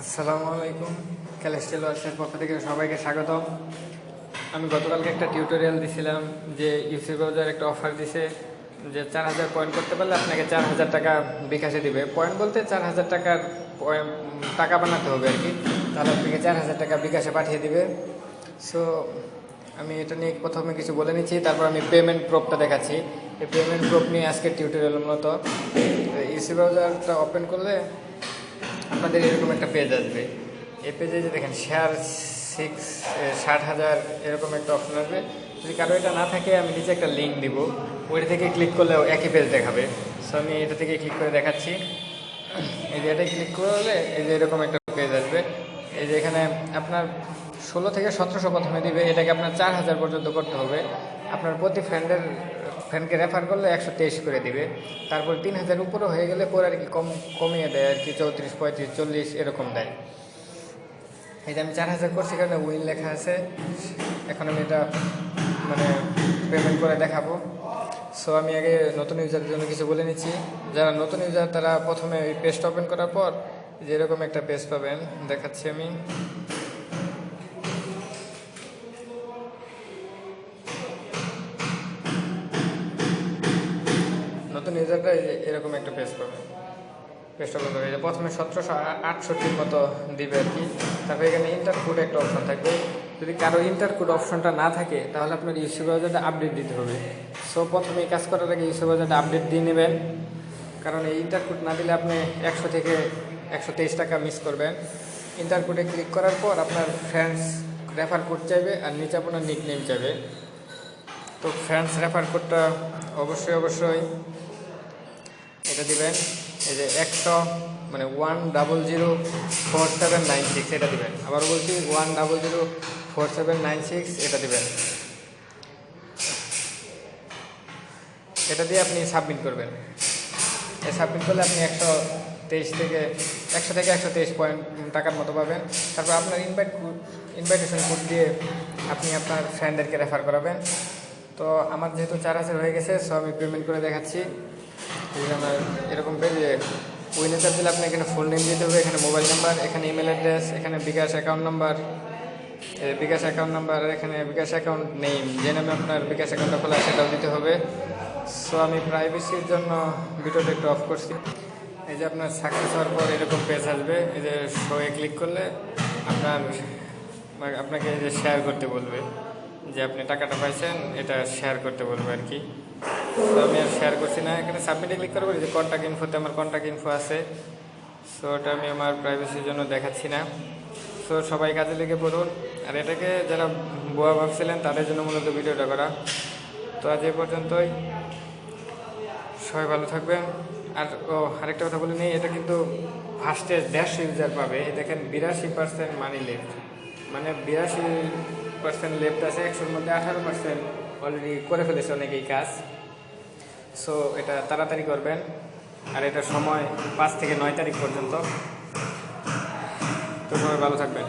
আসসালামু আলাইকুম। ক্যালেস্টেল ওয়ার্সের পক্ষ থেকে সবাইকে স্বাগতম। আমি গতকালকে একটা টিউটোরিয়াল দিছিলাম যে ইউসি ব্রাউজার একটা অফার দিছে যে চার হাজার পয়েন্ট করতে পারলে আপনাকে চার হাজার টাকা বিকাশে দিবে। পয়েন্ট বলতে চার হাজার টাকার টাকা বানাতে হবে আর কি। তাহলে আপনাকে চার হাজার টাকা বিকাশে পাঠিয়ে দিবে। সো আমি এটা নিয়ে প্রথমে কিছু বলে নিচ্ছি, তারপর আমি পেমেন্ট প্রুফটা দেখাচ্ছি। এই পেমেন্ট প্রুফ নিয়ে আজকের টিউটোরিয়াল মূলত ইউসি ব্রাউজারটা ওপেন করলে আপনাদের এরকম একটা পেজ আসবে। এই পেজে যে দেখেন শেয়ার সিক্স ষাট হাজার এরকম একটা অপশন আসবে। যদি কারও এটা না থাকে, আমি নিচে একটা লিঙ্ক দিব। ওইটা থেকে ক্লিক করলে একই পেজ দেখাবে। সো আমি এটা থেকে ক্লিক করে দেখাচ্ছি। এই যে এটা ক্লিক করলে এই যে এরকম একটা পেজ আসবে। এই যে এখানে আপনার ষোলো থেকে সতেরোশো প্রথমে দিবে, এটাকে আপনার চার হাজার পর্যন্ত করতে হবে। আপনার প্রতি ফ্রেন্ডের ফ্রেন্ডকে রেফার করলে একশো তেইশ করে দিবে। তারপর তিন হাজার উপরে হয়ে গেলে পরে আর কি কম, কমিয়ে দেয় আর কি, চৌত্রিশ, পঁয়ত্রিশ, চল্লিশ এরকম দেয়। যে আমি চার হাজার করছি কারণে উইন লেখা আছে। এখন আমি এটা মানে পেমেন্ট করে দেখাবো। সো আমি আগে নতুন ইউজারদের জন্য কিছু বলে নিচ্ছি। যারা নতুন ইউজার তারা প্রথমে এই পেজটা ওপেন করার পর, যে এরকম একটা পেজ পাবেন, দেখাচ্ছি আমি। নতুন ইউজাররা এরকম একটা পেজ পাবে। পেজটা বন্ধ হয়ে প্রথমে সতেরোশো আটষট্টির মতো দিবে আর কি। তারপরে এখানে ইন্টার কোড একটা অপশন থাকবে। যদি কারও ইন্টার কোড অপশনটা না থাকে, তাহলে আপনার ইউসি ব্রাউজারটা আপডেট দিতে হবে। সো প্রথমে কাজ করার আগে ইউসি ব্রাউজারটা আপডেট দিয়ে নেবেন। কারণ এই ইন্টার কোড না দিলে আপনি একশো থেকে একশো তেইশ টাকা মিস করবেন। ইন্টার কোডে ক্লিক করার পর আপনার ফ্রেন্ডস রেফার কোড চাইবে আর নিচে আপনার নিক নেম চাইবে। তো ফ্রেন্ডস রেফার কোডটা অবশ্যই অবশ্যই এটা দিবেন, এই যে একশো মানে one double zero four seven nine six এটা দিবেন। আবার বলছি one double zero four seven nine six এটা দিবেন। এটা দিয়ে আপনি সাবমিট করবেন। এই সাবমিট করলে আপনি একশো তেইশ থেকে, একশো থেকে একশো তেইশ পয়েন্ট টাকার মতো পাবেন। তারপর আপনার ইনভাইট ইনভাইটেশন কোড দিয়ে আপনি আপনার ফ্রেন্ডদেরকে রেফার করাবেন। তো আমার যেহেতু চার হাজার হয়ে গেছে সো আমি পেমেন্ট করে দেখাচ্ছি। আমার এরকম পেজে উইনেটার দিলে আপনি এখানে ফুল নেম দিতে হবে, এখানে মোবাইল নাম্বার এখানে ইমেল অ্যাড্রেস এখানে bKash account number bKash account number এখানে বিকাশ অ্যাকাউন্ট নেই যে নামে আপনার বিকাশ অ্যাকাউন্টটা খোলা সেটাও দিতে হবে। সো আমি প্রাইভেসির জন্য ভিডিওটা একটু অফ করছি। এই যে আপনার সাকসেস হওয়ার পর এরকম পেজ আসবে, এই যে শোয়ে ক্লিক করলে আপনার মানে আপনাকে এই যে শেয়ার করতে বলবে, যে আপনি টাকাটা পাইছেন, এটা শেয়ার করতে বলবে আর কি। তো আমি আর শেয়ার করছি না। এখানে সাবমিটে ক্লিক করব যে কন্ট্যাক্ট ইনফোতে আমার কন্ট্যাক্ট ইনফো আছে। সো ওটা আমি আমার প্রাইভেসির জন্য দেখাচ্ছি না। সো সবাই কাজে লেগে পড়ুন। আর এটাকে যারা বোয়া ভাবছিলেন, তাদের জন্য মূলত ভিডিওটা করা। তো আজ এই পর্যন্তই। সবাই ভালো থাকবেন। আর, ও, আরেকটা কথা বলে নিই, এটা কিন্তু ফার্স্টে দেড়শো ইউজার পাবে। দেখেন, বিরাশি পার্সেন্ট মানি লেফট মানে বিরাশি পার্সেন্ট লেফট আছে, একশোর মধ্যে আঠারো পার্সেন্ট অলরেডি করে ফেলেছে অনেকেই কাজ। সো এটা তাড়াতাড়ি করবেন। আর এটা সময় পাঁচ থেকে নয় তারিখ পর্যন্ত। তো সবাই ভালো থাকবেন।